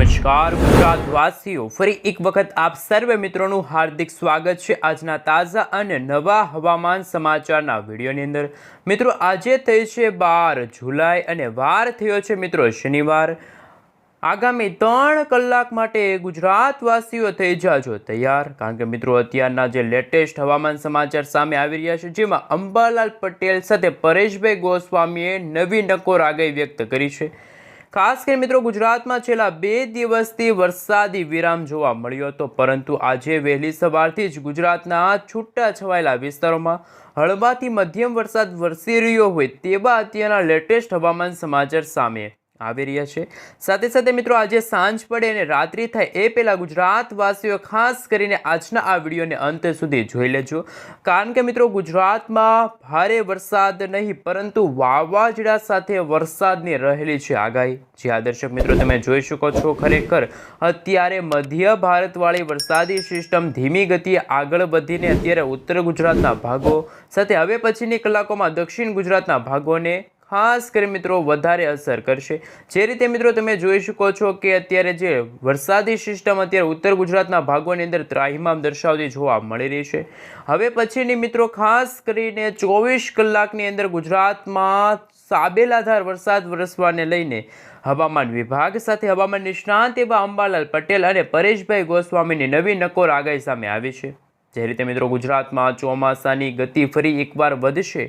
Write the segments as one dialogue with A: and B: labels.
A: નમસ્કાર, ગુજરાતવાસીઓ. ફરી એક વખત આપ સર્વે મિત્રોનું હાર્દિક સ્વાગત છે આજના તાજા અને નવા હવામાન સમાચારના વિડીયોની અંદર. મિત્રો, આજે થઈ છે બાર જુલાઈ અને વાર થયો છે મિત્રો શનિવાર. આગામી ત્રણ કલાક માટે ગુજરાતવાસીઓ થઈ જાજો તૈયાર. કારણ કે મિત્રો, અત્યારના જે લેટેસ્ટ હવામાન સમાચાર સામે આવી રહ્યા છે, જેમાં અંબાલાલ પટેલ સાથે પરેશભાઈ ગોસ્વામીએ નવી નકોર આગાહી વ્યક્ત કરી છે. ખાસ કરીને મિત્રો ગુજરાતમાં છેલ્લા બે દિવસથી વરસાદી વિરામ જોવા મળ્યો હતો, પરંતુ આજે વહેલી સવારથી જ ગુજરાતના છૂટા છવાયેલા વિસ્તારોમાં હળવાથી મધ્યમ વરસાદ વરસી રહ્યો હોય તેવા અત્યારના લેટેસ્ટ હવામાન સમાચાર સામે આવી રહ્યા છે. સાથે સાથે મિત્રો, આજે સાંજ પડે અને રાત્રિ થાય એ પહેલાં ગુજરાતવાસીઓ ખાસ કરીને આજના આ વિડીયોને અંત સુધી જોઈ લેજો. કારણ કે મિત્રો, ગુજરાતમાં ભારે વરસાદ નહીં, પરંતુ વાવાઝોડા સાથે વરસાદની રહેલી છે આગાહી. જે આ દર્શક મિત્રો, તમે જોઈ શકો છો ખરેખર, અત્યારે મધ્ય ભારતવાળી વરસાદી સિસ્ટમ ધીમી ગતિએ આગળ વધીને અત્યારે ઉત્તર ગુજરાતના ભાગો સાથે, હવે પછીની કલાકોમાં દક્ષિણ ગુજરાતના ભાગોને ખાસ કરી મિત્રો વધારે અસર કરશે. જે રીતે મિત્રો તમે જોઈ શકો છો કે અત્યારે જે વરસાદી સિસ્ટમ અત્યારે ઉત્તર ગુજરાતના ભાગોની અંદર ત્રાહિમામ દર્શાવતી જોવા મળી રહી છે. હવે પછીની મિત્રો ખાસ કરીને ચોવીસ કલાકની અંદર ગુજરાતમાં સાબેલાધાર વરસાદ વરસવાને લઈને હવામાન વિભાગ સાથે હવામાન નિષ્ણાંત એવા અંબાલાલ પટેલ અને પરેશભાઈ ગોસ્વામીની નવી નકોર આગાહી સામે આવી છે. જે રીતે મિત્રો ગુજરાતમાં ચોમાસાની ગતિ ફરી એકવાર વધશે.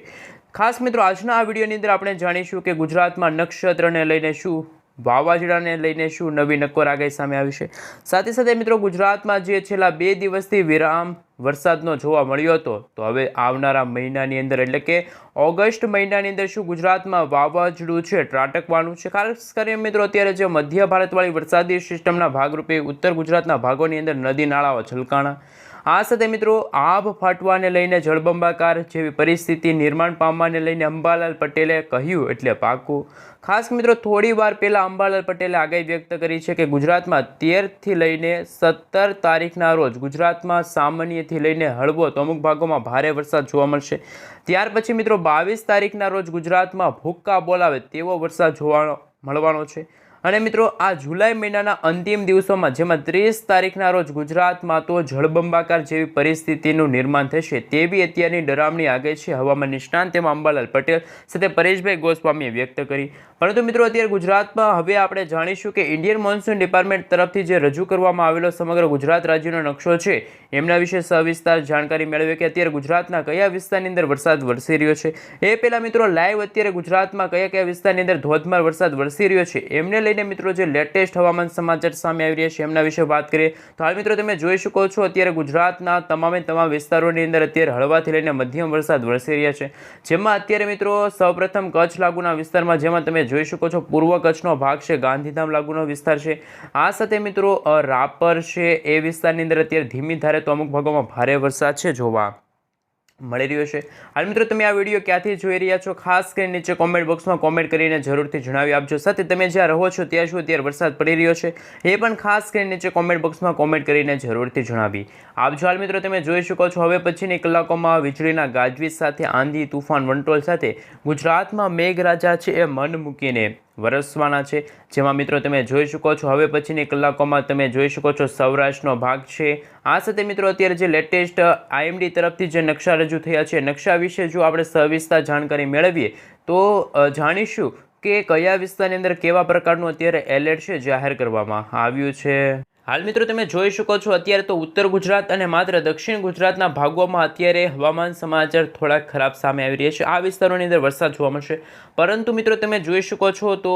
A: ખાસ મિત્રો, આજના આ વિડીયોની અંદર આપણે જાણીશું કે ગુજરાતમાં નક્ષત્રને લઈને શું, વાવાઝોડાને લઈને શું નવી નક્કોર આગાહી સામે આવી છે. સાથે સાથે મિત્રો, ગુજરાતમાં જે છેલ્લા બે દિવસથી વિરામ વરસાદનો જોવા મળ્યો હતો, તો હવે આવનારા મહિનાની અંદર, એટલે કે ઓગસ્ટ મહિનાની અંદર શું ગુજરાતમાં વાવાઝોડું છે, ત્રાટકવાનું છે. ખાસ કરીને મિત્રો, અત્યારે જે મધ્ય ભારતવાળી વરસાદી સિસ્ટમના ભાગરૂપે ઉત્તર ગુજરાતના ભાગોની અંદર નદી, નાળાઓ, છલકાણા આ સાથે મિત્રો આભ ફાટવાને લઈને જળબંબાકાર જેવી પરિસ્થિતિ નિર્માણ પામવાને લઈને અંબાલાલ પટેલે કહ્યું એટલે પાકું. ખાસ મિત્રો થોડી વાર પહેલાં અંબાલાલ પટેલે આગાહી વ્યક્ત કરી છે કે ગુજરાતમાં તેરથી લઈને સત્તર તારીખના રોજ ગુજરાતમાં સામાન્યથી લઈને હળવો તો અમુક ભાગોમાં ભારે વરસાદ જોવા મળશે. ત્યાર પછી મિત્રો બાવીસ તારીખના રોજ ગુજરાતમાં ભૂક્કા બોલાવે તેવો વરસાદ જોવાનો મળવાનો છે. અને મિત્રો, આ જુલાઈ મહિનાના અંતિમ દિવસોમાં જેમાં ત્રીસ તારીખના રોજ ગુજરાતમાં તો જળબંબાકાર જેવી પરિસ્થિતિનું નિર્માણ થશે તેવી અત્યારની ડરામણી આગે છે હવામાન નિષ્ણાંત તેમાં અંબાલાલ પટેલ સાથે પરેશભાઈ ગોસ્વામીએ વ્યક્ત કરી. પરંતુ મિત્રો, અત્યારે ગુજરાતમાં હવે આપણે જાણીશું કે ઇન્ડિયન મોન્સૂન ડિપાર્ટમેન્ટ તરફથી જે રજૂ કરવામાં આવેલો સમગ્ર ગુજરાત રાજ્યનો નકશો છે, એમના વિશે સવિસ્તાર જાણકારી મેળવીએ કે અત્યારે ગુજરાતના કયા વિસ્તારની અંદર વરસાદ વરસી રહ્યો છે. એ પહેલાં મિત્રો, લાઈવ અત્યારે ગુજરાતમાં કયા કયા વિસ્તારની અંદર ધોધમાર વરસાદ વરસી રહ્યો છે, એમને લઈને મિત્રો જે લેટેસ્ટ હવામાન સમાચાર સામે આવી રહ્યા છે, એમના વિશે વાત કરીએ તો હાલ મિત્રો તમે જોઈ શકો છો, અત્યારે ગુજરાતના તમામે તમામ વિસ્તારોની અંદર અત્યારે હળવાથી લઈને મધ્યમ વરસાદ વરસી રહ્યા છે. જેમાં અત્યારે મિત્રો સૌપ્રથમ કચ્છ લાગુના વિસ્તારમાં જેમાં તમે જોઈ શકો છો, પૂર્વ કચ્છનો ભાગ છે, ગાંધીધામ લાગુનો વિસ્તાર છે. આ સાથે મિત્રો રાપર છે, એ વિસ્તારની અંદર અત્યારે ધીમી ધારે તો અમુક ભાગોમાં ભારે વરસાદ છે જોવા. મળી રહ્યો છે. હાલ મિત્રો, તમે આ વીડિયો ક્યાંથી જોઈ રહ્યા છો? ખાસ કરીને નીચે કોમેન્ટ બોક્સમાં કોમેન્ટ કરીને જરૂરથી જણાવી આપજો. સાથે તમે જ્યાં રહો છો, ત્યાં શું અત્યારે વરસાદ પડી રહ્યો છે? એ પણ ખાસ કરીને નીચે કોમેન્ટ બોક્સમાં કોમેન્ટ કરીને જરૂરથી જણાવી આપજો. હાલ મિત્રો, તમે જોઈ શકો છો, હવે પછીની કલાકોમાં વીજળીના ગાજવીજ સાથે, આંધી, તુફાન, વંટોળ સાથે ગુજરાતમાં મેઘરાજા છે એ મન મૂકીને વરસવાના છે. જેમાં મિત્રો તમે જોઈ શકો છો, હવે પછીની કલાકોમાં તમે જોઈ શકો છો સૌરાષ્ટ્રનો ભાગ છે. આ સાથે મિત્રો અત્યારે જે લેટેસ્ટ આઈએમડી તરફથી જે નકશા રજૂ થયા છે, નકશા વિશે જો આપણે સવિસ્તાર જાણકારી મેળવીએ, તો જાણીશું કે કયા વિસ્તારની અંદર કેવા પ્રકારનું અત્યારે એલર્ટ છે, જાહેર કરવામાં આવ્યું છે. હાલ મિત્રો તમે જોઈ શકો છો, અત્યારે તો ઉત્તર ગુજરાત અને માત્ર દક્ષિણ ગુજરાતના ભાગોમાં અત્યારે હવામાન સમાચાર થોડાક ખરાબ સામે આવી રહ્યા છે. આ વિસ્તારોની અંદર વરસાદ જોવા મળશે. પરંતુ મિત્રો તમે જોઈ શકો છો તો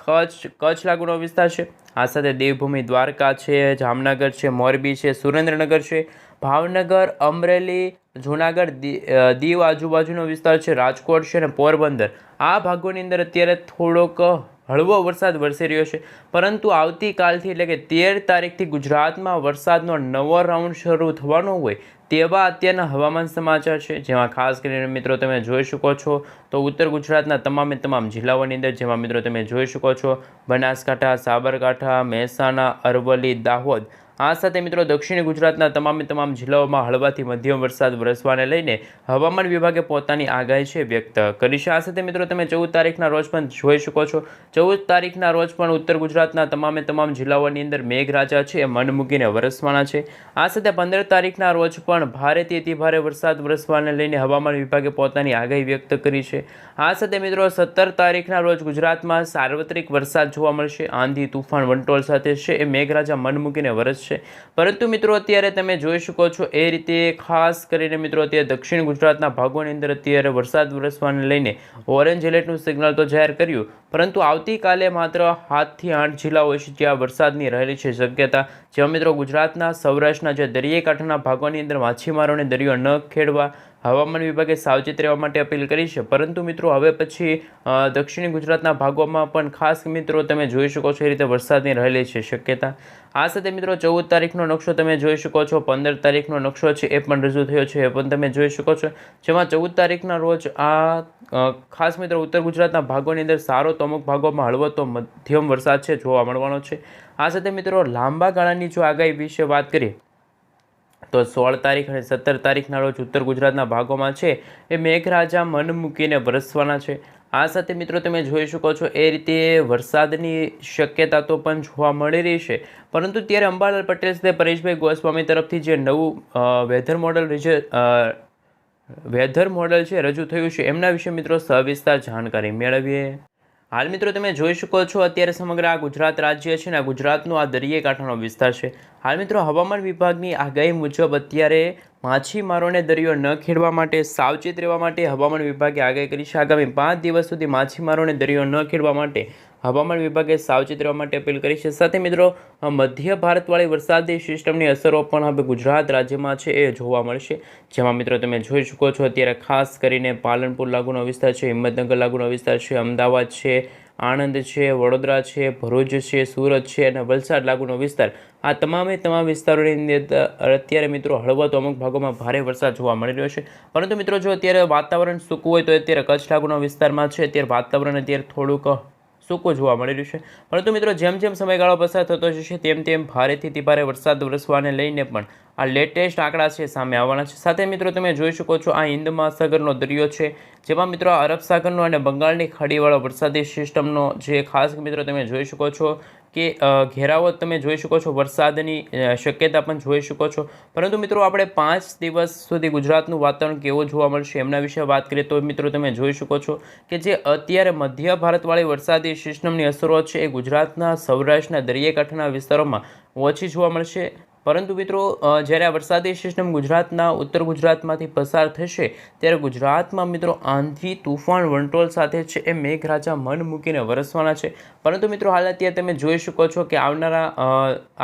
A: કચ્છ કચ્છ લાગુનો વિસ્તાર છે. આ સાથે દેવભૂમિ દ્વારકા છે, જામનગર છે, મોરબી છે, સુરેન્દ્રનગર છે, ભાવનગર, અમરેલી, જૂનાગઢ દીવ આજુબાજુનો વિસ્તાર છે, રાજકોટ છે અને પોરબંદર. આ ભાગોની અંદર અત્યારે થોડોક હળવો વરસાદ વરસી રહ્યો છે. પરંતુ આવતીકાલથી એટલે કે તેર તારીખથી ગુજરાતમાં વરસાદનો નવો રાઉન્ડ શરૂ થવાનો હોય તેવા અત્યારના હવામાન સમાચાર છે. જેમાં ખાસ કરીને મિત્રો તમે જોઈ શકો છો તો ઉત્તર ગુજરાતના તમામે તમામ જિલ્લાઓની અંદર જેમાં મિત્રો તમે જોઈ શકો છો, બનાસકાંઠા, સાબરકાંઠા, મહેસાણા, અરવલ્લી, દાહોદ આ સાથે મિત્રો દક્ષિણ ગુજરાતના તમામે તમામ જિલ્લાઓમાં હળવાથી મધ્યમ વરસાદ વરસવાને લઈને હવામાન વિભાગે પોતાની આગાહી છે વ્યક્ત કરી છે. આ સાથે મિત્રો તમે ચૌદ તારીખના રોજ પણ જોઈ શકો છો. ચૌદ તારીખના રોજ પણ ઉત્તર ગુજરાતના તમામે તમામ જિલ્લાઓની અંદર મેઘરાજા છે એ મન મૂકીને વરસવાના છે. આ સાથે પંદર તારીખના રોજ પણ ભારેથી અતિ ભારે વરસાદ વરસવાને લઈને હવામાન વિભાગે પોતાની આગાહી વ્યક્ત કરી છે. આ સાથે મિત્રો, સત્તર તારીખના રોજ ગુજરાતમાં સાર્વત્રિક વરસાદ જોવા મળશે. આંધી તુફાન વંટોળ સાથે છે. એ મેઘરાજા મન મૂકીને વરસશે પરંતુ મિત્રો, અત્યારે તમે જોઈ શકો છો, એ રીતે ખાસ કરીને મિત્રો, અત્યારે દક્ષિણ ગુજરાતના ભાગોની અંદર અત્યારે વરસાદ વરસવાને લઈને ઓરેન્જ એલર્ટનું સિગ્નલ તો જાહેર કર્યું. પરંતુ આવતીકાલે માત્ર સાતથી આઠ જિલ્લાઓ છે જ્યાં વરસાદની રહેલી છે શક્યતા. જેવા મિત્રો, ગુજરાતના સૌરાષ્ટ્રના જે દરિયાકાંઠાના ભાગોની અંદર માછીમારોને દરિયો ન ખેડવા હવામાન વિભાગે સાવચેત રહેવા માટે અપીલ કરી છે. પરંતુ મિત્રો, હવે પછી દક્ષિણ ગુજરાતના ભાગોમાં પણ ખાસ મિત્રો, તમે જોઈ શકો છો એ રીતે વરસાદની રહેલી છે શક્યતા. આ સાથે મિત્રો, ચૌદ તારીખનો નકશો તમે જોઈ શકો છો, પંદર તારીખનો નકશો છે, એ પણ રજૂ થયો છે, એ પણ તમે જોઈ શકો છો. જેમાં ચૌદ તારીખના રોજ આ ખાસ મિત્રો, ઉત્તર ગુજરાતના ભાગોની અંદર સારો તો અમુક ભાગોમાં હળવો તો મધ્યમ વરસાદ છે, જોવા મળવાનો છે. આ સાથે મિત્રો, લાંબા ગાળાની જો આગાહી વિશે વાત કરીએ, તો સોળ તારીખ અને સત્તર તારીખના રોજ ઉત્તર ગુજરાતના ભાગોમાં છે, એ મેઘરાજા મન મૂકીને વરસવાના છે. આ સાથે મિત્રો તમે જોઈ શકો છો, એ રીતે વરસાદની શક્યતા તો પણ જોવા મળી રહી છે. પરંતુ ત્યારે અંબાલાલ પટેલ સાથે પરેશભાઈ ગોસ્વામી તરફથી જે નવું વેધર મોડલ વિશે વેધર મોડલ છે રજૂ થયું છે, એમના વિશે મિત્રો સવિસ્તાર જાણકારી મેળવીએ. હાલ મિત્રો તમે જોઈ શકો છો, અત્યારે સમગ્ર આ ગુજરાત રાજ્ય છે ને, આ ગુજરાતનો આ દરિયાકાંઠાનો વિસ્તાર છે. હાલ મિત્રો હવામાન વિભાગની આગાહી મુજબ અત્યારે માછીમારોને દરિયો ન ખેડવા માટે, સાવચેત રહેવા માટે હવામાન વિભાગે આગાહી કરી છે. આગામી પાંચ દિવસ સુધી માછીમારોને દરિયો ન ખેડવા માટે હવામાન વિભાગે સાવચેત રહેવા માટે અપીલ કરી છે. સાથે મિત્રો મધ્ય ભારતવાળી વરસાદી સિસ્ટમની અસરો પણ હવે ગુજરાત રાજ્યમાં છે એ જોવા મળશે. જેમાં મિત્રો, તમે જોઈ શકો છો, અત્યારે ખાસ કરીને પાલનપુર લાગુનો વિસ્તાર છે, હિંમતનગર લાગુનો વિસ્તાર છે, અમદાવાદ છે આણંદ છે, વડોદરા છે, ભરૂચ છે, સુરત છે અને વલસાડ લાગુનો વિસ્તાર. આ તમામે તમામ વિસ્તારોની અંદર અત્યારે મિત્રો હળવો તો અમુક ભાગોમાં ભારે વરસાદ જોવા મળી રહ્યો છે. પરંતુ મિત્રો જો અત્યારે વાતાવરણ સૂકું હોય તો અત્યારે કચ્છ લાગુના વિસ્તારમાં છે, અત્યારે વાતાવરણ અત્યારે થોડુંક સૂકું જોવા મળી રહ્યું છે. પરંતુ મિત્રો જેમ જેમ સમયગાળો પસાર થતો જશે, તેમ તેમ ભારેથી ભારે વરસાદ વરસવાને લઈને પણ આ લેટેસ્ટ આંકડા છે, સામે આવવાના છે. સાથે મિત્રો, તમે જોઈ શકો છો, આ હિન્દ મહાસાગરનો દરિયો છે, જેમાં મિત્રો અરબ સાગરનો અને બંગાળની ખાડીવાળો વરસાદી સિસ્ટમનો જે ખાસ મિત્રો તમે જોઈ શકો છો કે ઘેરાવો તમે જોઈ શકો છો, વરસાદની શક્યતા પણ જોઈ શકો છો. પરંતુ મિત્રો, આપણે પાંચ દિવસ સુધી ગુજરાતનું વાતાવરણ કેવું જોવા મળશે એમના વિશે વાત કરીએ તો મિત્રો તમે જોઈ શકો છો કે જે અત્યારે મધ્ય ભારતવાળી વરસાદી સિસ્ટમની અસરો છે એ ગુજરાતના સૌરાષ્ટ્રના દરિયાકાંઠાના વિસ્તારોમાં ઓછી જોવા મળશે. પરંતુ મિત્રો જ્યારે આ વરસાદી સિસ્ટમ ગુજરાતના ઉત્તર ગુજરાતમાંથી પસાર થશે, ત્યારે ગુજરાતમાં મિત્રો આંધી, તુફાન, વંટોળ સાથે છે એ મેઘરાજા મન મૂકીને વરસવાના છે. પરંતુ મિત્રો, હાલ અત્યારે તમે જોઈ શકો છો કે આવનારા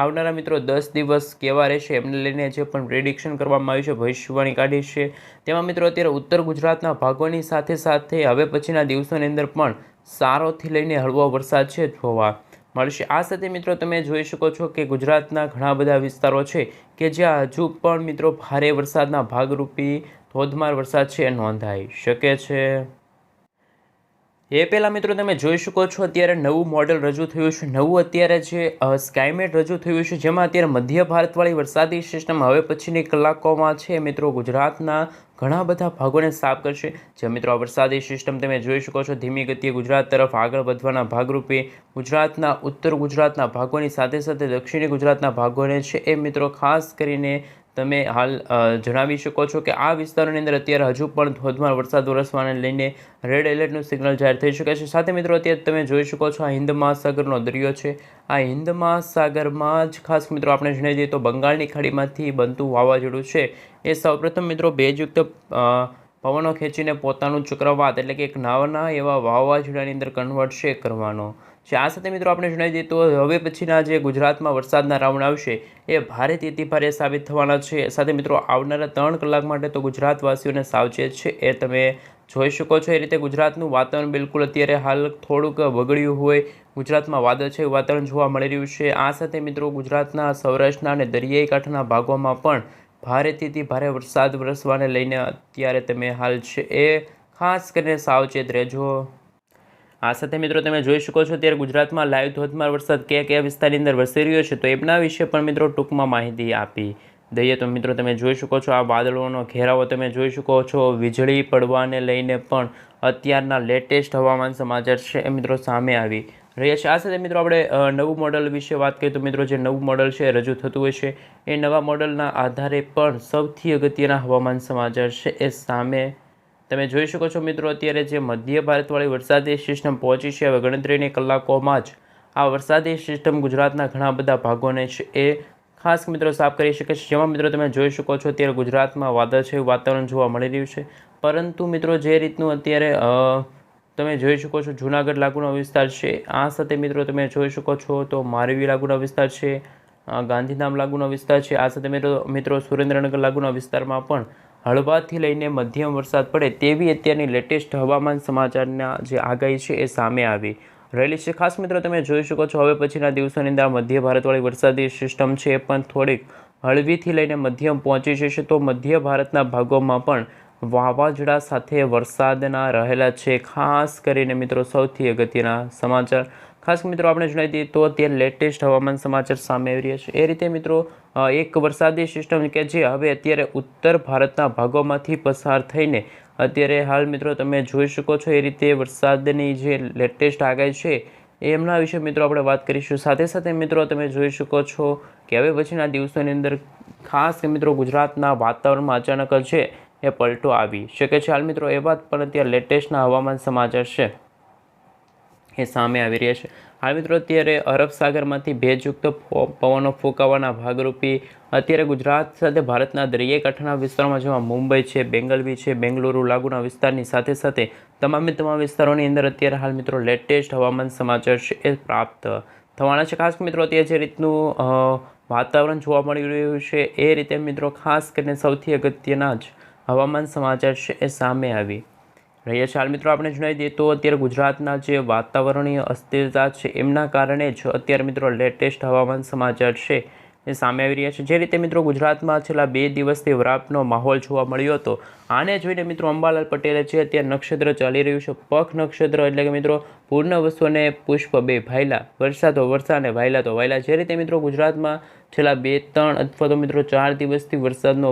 A: આવનારા મિત્રો દસ દિવસ કેવા રહેશે, એમને લઈને જે પણ પ્રેડિક્શન કરવામાં આવ્યું છે ભવિષ્યવાણી કાઢી છે. તેમાં મિત્રો, અત્યારે ઉત્તર ગુજરાતના ભાગોની સાથે સાથે હવે પછીના દિવસોની અંદર પણ સારોથી લઈને હળવો વરસાદ છે જોવા મળશે. આ સાથે મિત્રો તમે જોઈ શકો છો કે ગુજરાતના ઘણા બધા વિસ્તારો છે કે જ્યાં હજુ પણ મિત્રો ભારે વરસાદના ભાગરૂપી ધોધમાર વરસાદ છે નોંધાઈ શકે છે. એ પહેલાં મિત્રો, તમે જોઈ શકો છો અત્યારે નવું મોડલ રજૂ થયું છે. નવું અત્યારે જે સ્કાયમેટ રજૂ થયું છે, જેમાં અત્યારે મધ્ય ભારતવાળી વરસાદી સિસ્ટમ હવે પછીની કલાકોમાં છે મિત્રો, ગુજરાતના ઘણા બધા ભાગોને સાફ કરશે. જે મિત્રો, આ વરસાદી સિસ્ટમ તમે જોઈ શકો છો, ધીમી ગતિએ ગુજરાત તરફ આગળ વધવાના ભાગરૂપે ગુજરાતના, ઉત્તર ગુજરાતના ભાગોની સાથે સાથે દક્ષિણી ગુજરાતના ભાગોને છે. એ મિત્રો, ખાસ કરીને તમે હાલ જણાવી શકો છો કે આ વિસ્તારોની અંદર અત્યારે હજુ પણ ધોધમાર વરસાદ વરસવાને લઈને રેડ એલર્ટનું સિગ્નલ જાહેર થઈ શકે છે. સાથે મિત્રો, અત્યારે તમે જોઈ શકો છો આ હિન્દ મહાસાગરનો દરિયો છે. આ હિન્દ મહાસાગરમાં જ ખાસ મિત્રો આપણે જણાવી દઈએ તો બંગાળની ખાડીમાંથી બનતું વાવાઝોડું છે. એ સૌપ્રથમ મિત્રો ભેજયુક્ત પવનો ખેંચીને પોતાનું ચક્રવાત એટલે કે એક નાવાના એવા વાવાઝોડાની અંદર કન્વર્ટ છે કરવાનો. છે આ સાથે મિત્રો આપણે જણાવી દઈએ? તો હવે પછીના જે ગુજરાતમાં વરસાદના રાઉન્ડ આવશે, એ ભારેથી અતિ ભારે સાબિત થવાના છે. સાથે મિત્રો, આવનારા ત્રણ કલાક માટે તો ગુજરાતવાસીઓને સાવચેત છે. એ તમે જોઈ શકો છો. એ રીતે ગુજરાતનું વાતાવરણ બિલકુલ અત્યારે હાલ થોડુંક બગડ્યું હોય. ગુજરાતમાં વાદળછાયું વાતાવરણ જોવા મળી રહ્યું છે. આ સાથે મિત્રો, ગુજરાતના સૌરાષ્ટ્રના અને દરિયાઈ કાંઠાના ભાગોમાં પણ ભારેથી ભારે વરસાદ વરસવાને લઈને અત્યારે તમે હાલ છે. એ ખાસ કરીને સાવચેત રહેજો. આ સાથે મિત્રો તમે જોઈ શકો છો ત્યારે ગુજરાતમાં લાઈવ ધોધમાર વરસાદ કયા કયા વિસ્તારની અંદર વરસી રહ્યો છે તો એમના વિશે પણ મિત્રો ટૂંકમાં માહિતી આપી દઈએ. તો મિત્રો તમે જોઈ શકો છો આ વાદળોનો ઘેરાવો તમે જોઈ શકો છો. વીજળી પડવાને લઈને પણ અત્યારના લેટેસ્ટ હવામાન સમાચાર છે એ મિત્રો સામે આવી રહ્યા છે. આ સાથે મિત્રો આપણે નવું મોડલ વિશે વાત કરીએ તો મિત્રો જે નવું મોડલ છે રજૂ થતું હોય છે. એ નવા મોડલના આધારે પણ સૌથી અગત્યના હવામાન સમાચાર છે એ સામે તમે જોઈ શકો છો મિત્રો, અત્યારે જે મધ્ય ભારતવાળી વરસાદી સિસ્ટમ પહોંચી છે, હવે ગણતરીની કલાકોમાં જ આ વરસાદી સિસ્ટમ ગુજરાતના ઘણા બધા ભાગોને છે એ ખાસ મિત્રો સાફ કરી શકે છે. જેમાં મિત્રો તમે જોઈ શકો છો, અત્યારે ગુજરાતમાં વાદળછાયું વાતાવરણ જોવા મળી રહ્યું છે. પરંતુ મિત્રો, જે રીતનું અત્યારે તમે જોઈ શકો છો, જૂનાગઢ લાગુનો વિસ્તાર છે, આ સાથે મિત્રો તમે જોઈ શકો છો તો મારવી લાગુનો વિસ્તાર છે ગાંધીધામ લાગુનો વિસ્તાર છે, આ સાથે મિત્રો મિત્રો સુરેન્દ્રનગર લાગુના વિસ્તારમાં પણ હળવાથી લઈને મધ્યમ વરસાદ પડે તેવી અત્યારની લેટેસ્ટ હવામાન સમાચારના જે આગાહી છે એ સામે આવી. રહેલી છે. ખાસ મિત્રો, તમે જોઈ શકો છો, હવે પછીના દિવસોની અંદર મધ્ય ભારતવાળી વરસાદી સિસ્ટમ છે એ પણ થોડીક હળવીથી લઈને મધ્યમ પહોંચી જશે. તો મધ્ય ભારતના ભાગોમાં પણ વાવાઝોડા સાથે વરસાદના રહેલા છે. ખાસ કરીને મિત્રો, સૌથી અગત્યના સમાચાર. ખાસ મિત્રો આપણે જણાવી દઈએ તો અત્યારે લેટેસ્ટ હવામાન સમાચાર સામે આવી રહ્યા છે. એ રીતે મિત્રો એક વરસાદી સિસ્ટમ કે જે હવે અત્યારે ઉત્તર ભારતના ભાગોમાંથી પસાર થઈને અત્યારે હાલ મિત્રો તમે જોઈ શકો છો એ રીતે વરસાદની જે લેટેસ્ટ આગાહી છે, એમના વિશે મિત્રો આપણે વાત કરીશું. સાથે સાથે મિત્રો તમે જોઈ શકો છો કે હવે પછીના દિવસોની અંદર ખાસ મિત્રો ગુજરાતના વાતાવરણમાં અચાનક છે એ પલટો આવી શકે છે. હાલ મિત્રો એ વાત પણ અત્યારે લેટેસ્ટના હવામાન સમાચાર છે. એ સામે આવી રહ્યા છે. હાલ મિત્રો, અત્યારે અરબ સાગરમાંથી ભેજયુક્ત પવનો ફૂંકાવાના ભાગરૂપી અત્યારે ગુજરાત સાથે ભારતના દરિયાઈ કાંઠાના વિસ્તારોમાં જેમાં મુંબઈ છે બેંગલવી છે, બેંગલુરુ, લાગુના વિસ્તારની સાથે સાથે તમામે તમામ વિસ્તારોની અંદર અત્યારે હાલ મિત્રો લેટેસ્ટ હવામાન સમાચાર છે એ પ્રાપ્ત થવાના છે. ખાસ મિત્રો, અત્યારે જે રીતનું વાતાવરણ જોવા મળી રહ્યું છે એ રીતે મિત્રો ખાસ કરીને સૌથી અગત્યના જ હવામાન સમાચાર છે એ સામે આવી રહ્યા છે. હાલ મિત્રો આપણે જણાવી દઈએ તો અત્યારે ગુજરાતના જે વાતાવરણીય અસ્થિરતા છે, એમના કારણે જ અત્યારે મિત્રો લેટેસ્ટ હવામાન સમાચાર છે. એ સામે આવી રહ્યા છે. જે રીતે મિત્રો ગુજરાતમાં છેલ્લા બે દિવસથી વરાપનો માહોલ જોવા મળ્યો હતો, આને જોઈને મિત્રો અંબાલાલ પટેલે છે અત્યારે નક્ષત્ર ચાલી રહ્યું છે, પખ નક્ષત્ર એટલે કે મિત્રો પૂર્ણ વસ્તુને પુષ્પ બે ભાયલા, વરસાદ તો વરસાદ અને વાયલા તો વાયલા. જે રીતે મિત્રો ગુજરાતમાં છેલ્લા બે, ત્રણ અથવા તો મિત્રો ચાર દિવસથી વરસાદનો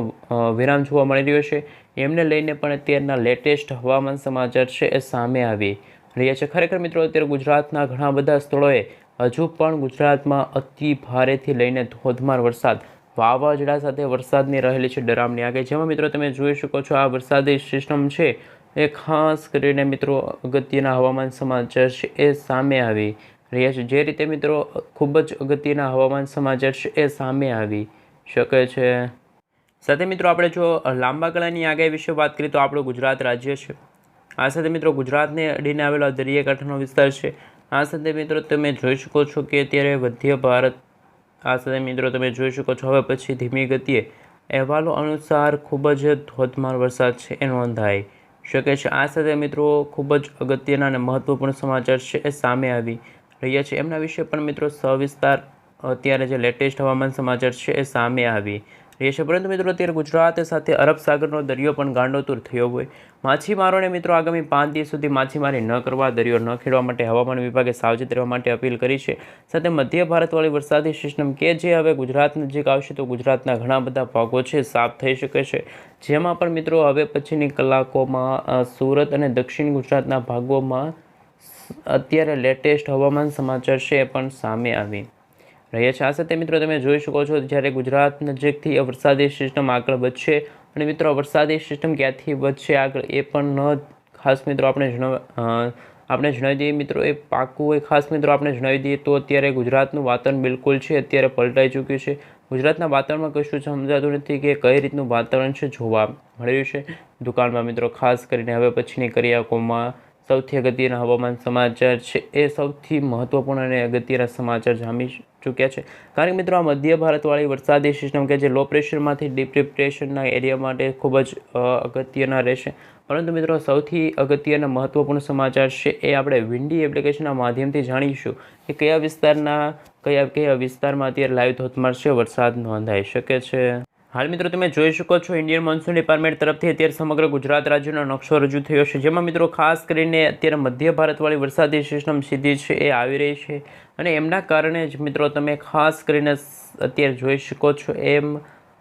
A: વિરામ જોવા મળી રહ્યો છે. એમને લઈને પણ અત્યારના લેટેસ્ટ હવામાન સમાચાર છે એ સામે આવી રહ્યા છે. ખરેખર મિત્રો અત્યારે ગુજરાતના ઘણા બધા સ્થળોએ હજુ પણ ગુજરાતમાં અતિ ભારેથી લઈને ધોધમાર વરસાદ, વાવાઝોડા સાથે વરસાદની રહેલી છે ડરામણી આગે. જેમાં મિત્રો તમે જોઈ શકો છો આ વરસાદી સિસ્ટમ છે એ ખાસ કરીને મિત્રો અગત્યના હવામાન સમાચાર છે એ સામે આવી રહ્યા છે. જે રીતે મિત્રો ખૂબ જ અગત્યના હવામાન સમાચાર છે એ સામે આવી શકે છે. સાથે મિત્રો આપણે જો લાંબા ગાળાની આગાહી વિશે વાત કરીએ તો આપણું ગુજરાત રાજ્ય છે. આ સાથે મિત્રો ગુજરાતને અડીને આવેલો દરિયાકાંઠાનો વિસ્તાર છે. આ સાથે મિત્રો તમે જોઈ શકો છો કે અત્યારે મધ્ય ભારત, આ સાથે મિત્રો તમે જોઈ શકો છો. હવે પછી ધીમી ગતિએ અહેવાલો અનુસાર ખૂબ જ ધોધમાર વરસાદ છે એ નોંધાઈ શકે છે. આ સાથે મિત્રો ખૂબ જ અગત્યના અને મહત્વપૂર્ણ સમાચાર છે એ સામે આવી રહ્યા છે. એમના વિશે પણ મિત્રો સવિસ્તાર અત્યારે જે લેટેસ્ટ હવામાન સમાચાર છે એ સામે આવી રહ્યા છે, પરંતુ મિત્રો અત્યારે ગુજરાત સાથે અરબ સાગરનો દરિયો પણ ગાંડોતુર થયો હોય. માછીમારોને મિત્રો આગામી પાંચ દિવસ સુધી માછીમારી ન કરવા, દરિયો ન ખેડવા માટે હવામાન વિભાગે સાવચેત રહેવા માટે અપીલ કરી છે. સાથે મધ્ય ભારતવાળી વરસાદી સિસ્ટમ કે જે હવે ગુજરાત નજીક આવશે, તો ગુજરાતના ઘણા બધા ભાગો છે, સાફ થઈ શકે છે. જેમાં પણ મિત્રો હવે પછીની કલાકોમાં સુરત અને દક્ષિણ ગુજરાતના ભાગોમાં અત્યારે લેટેસ્ટ હવામાન સમાચાર છે એ પણ સામે આવી રહ્યા છે. આ સાથે મિત્રો તમે જોઈ શકો છો જ્યારે ગુજરાત નજીકથી વરસાદી સિસ્ટમ આગળ વધશે અને મિત્રો વરસાદી સિસ્ટમ ક્યાંથી વધશે આગળ એ પણ ન ખાસ મિત્રો આપણે જણાવ આપણે જણાવી દઈએ. મિત્રો એ પાકું એ ખાસ મિત્રો આપણે જણાવી દઈએ તો અત્યારે ગુજરાતનું વાતાવરણ બિલકુલ છે. અત્યારે પલટાઈ ચૂક્યું છે. ગુજરાતના વાતાવરણમાં કશું સમજાતું નથી કે કઈ રીતનું વાતાવરણ છે જોવા મળી રહ્યું છે. દુકાનમાં મિત્રો ખાસ કરીને હવે પછીની કરિયાકોમાં સૌથી અગત્યના હવામાન સમાચાર છે એ સૌથી મહત્વપૂર્ણ અને અગત્યના સમાચાર જામી ચૂક્યા છે. કારણ કે મિત્રો, આ મધ્ય ભારતવાળી વરસાદી સિસ્ટમ કે જે લો પ્રેશરમાંથી ડીપ ડિપ્રેશનના એરિયા માટે ખૂબ જ અગત્યના રહેશે. પરંતુ મિત્રો, સૌથી અગત્યના મહત્વપૂર્ણ સમાચાર છે એ આપણે વિન્ડી એપ્લિકેશનના માધ્યમથી જાણીશું કે કયા વિસ્તારના, કયા કયા વિસ્તારમાં અત્યારે લાઈવ ધોધમાર છે, વરસાદ નોંધાઈ શકે છે. હાલ મિત્રો તમે જોઈ શકો છો ઇન્ડિયન મોન્સૂન ડિપાર્ટમેન્ટ તરફથી અત્યારે સમગ્ર ગુજરાત રાજ્યનો નકશો રજૂ થયો છે. જેમાં મિત્રો ખાસ કરીને અત્યારે મધ્ય ભારતવાળી વરસાદી સિસ્ટમ સીધી છે, એ આવી રહી છે. અને એમના કારણે જ મિત્રો તમે ખાસ કરીને અત્યારે જોઈ શકો છો એમ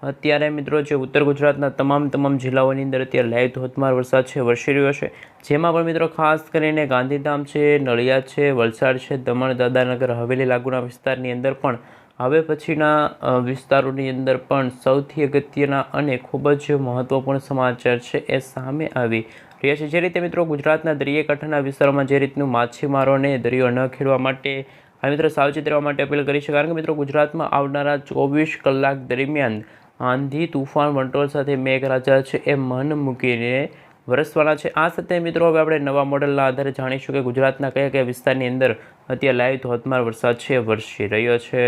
A: અત્યારે મિત્રો જે ઉત્તર ગુજરાતના તમામ તમામ જિલ્લાઓની અંદર અત્યારે લાઈવ ધોધમાર વરસાદ છે, વરસી રહ્યો છે. જેમાં પણ મિત્રો ખાસ કરીને ગાંધીધામ છે, નળિયા છે, વલસાડ છે, દમણ દાદાનગર હવેલી, લાગુના વિસ્તારની અંદર પણ હવે પછીના વિસ્તારોની અંદર પણ સૌથી અગત્યના અને ખૂબ જ મહત્ત્વપૂર્ણ સમાચાર છે એ સામે આવી રહ્યા છે. જે રીતે મિત્રો ગુજરાતના દરિયાકાંઠાના વિસ્તારોમાં જે રીતનું માછીમારોને દરિયો ન ખેડવા માટે આ મિત્રો સાવચેત રહેવા માટે અપીલ કરી છે. કારણ કે મિત્રો ગુજરાતમાં આવનારા ચોવીસ કલાક દરમિયાન આંધી, તુફાન, વંટોળ સાથે મેઘરાજા છે એ મન મૂકીને વરસવાના છે. આ સાથે મિત્રો હવે આપણે નવા મોડલના આધારે જાણીશું કે ગુજરાતના કયા કયા વિસ્તારની અંદર અત્યારે લાઈવ ધોધમાર વરસાદ છે વરસી રહ્યો છે.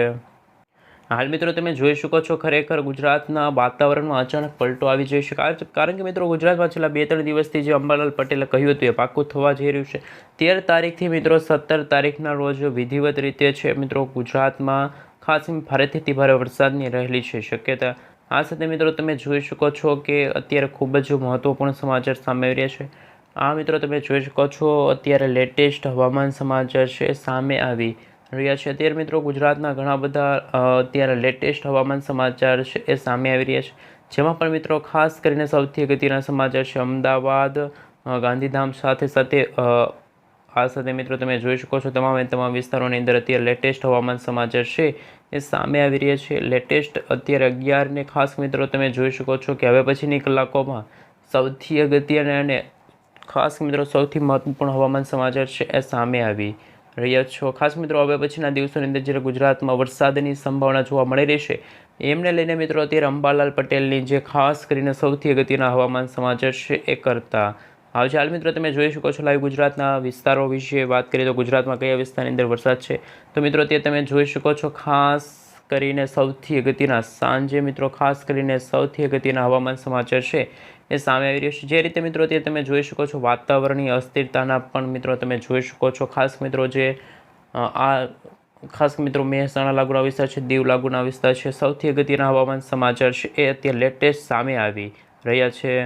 A: હાલ મિત્રો તમે જોઈ શકો છો ખરેખર ગુજરાતના વાતાવરણમાં અચાનક પલટો આવી જઈ શકે. કારણ- કે મિત્રો ગુજરાતમાં છેલ્લા બે ત્રણ દિવસથી જે અંબાલાલ પટેલે કહ્યું હતું એ પાકું થવા જઈ રહ્યું છે. તેર તારીખથી મિત્રો સત્તર તારીખના રોજ વિધિવત રીતે છે મિત્રો ગુજરાતમાં ખાસ ભારેથી ભારે વરસાદની રહેલી છે શક્યતા. આ સાથે મિત્રો તમે જોઈ શકો છો કે અત્યારે ખૂબ જ મહત્ત્વપૂર્ણ સમાચાર સામે આવી રહ્યા છે. આ મિત્રો તમે જોઈ શકો છો અત્યારે લેટેસ્ટ હવામાન સમાચાર છે સામે આવી રહ્યા છે. અત્યારે મિત્રો ગુજરાતના ઘણા બધા અત્યારે લેટેસ્ટ હવામાન સમાચાર છે એ સામે આવી રહ્યા છે. જેમાં પણ મિત્રો ખાસ કરીને સૌથી અગત્યના સમાચાર છે અમદાવાદ ગાંધીધામ સાથે સાથે આ સાથે મિત્રો તમે જોઈ શકો છો તમામ તમામ વિસ્તારોની અંદર અત્યારે લેટેસ્ટ હવામાન સમાચાર છે એ સામે આવી રહ્યા છે. લેટેસ્ટ અત્યારે અગિયારને ખાસ મિત્રો તમે જોઈ શકો છો કે હવે પછીની કલાકોમાં સૌથી અગત્યને અને ખાસ મિત્રો સૌથી મહત્વપૂર્ણ હવામાન સમાચાર છે એ સામે આવી રહ્યા છો. ખાસ મિત્રો, હવે પછીના દિવસોની અંદર જ્યારે ગુજરાતમાં વરસાદની સંભાવના જોવા મળી રહેશે એમને લઈને મિત્રો, અત્યારે અંબાલાલ પટેલની જે ખાસ કરીને સૌથી અગત્યના હવામાન સમાચાર છે એ કરતા હવે ચાલ મિત્રો, તમે જોઈ શકો છો લાઈવ ગુજરાતના વિસ્તારો વિશે વાત કરીએ તો ગુજરાતમાં કયા વિસ્તારની અંદર વરસાદ છે? તો મિત્રો તે તમે જોઈ શકો છો ખાસ કરીને સૌથી અગત્યના સાંજે મિત્રો, ખાસ કરીને સૌથી અગત્યના હવામાન સમાચાર છે એ સામે આવી રહ્યો છે. જે રીતે મિત્રો તે તમે જોઈ શકો છો, વાતાવરણીય અસ્થિરતાના પણ મિત્રો તમે જોઈ શકો છો. ખાસ મિત્રો જે આ ખાસ મિત્રો મહેસાણા લાગુના વિસ્તાર છે, દીવ લાગુના વિસ્તાર છે. સૌથી અગત્યના હવામાન સમાચાર છે એ અત્યારે લેટેસ્ટ સામે આવી રહ્યા છે.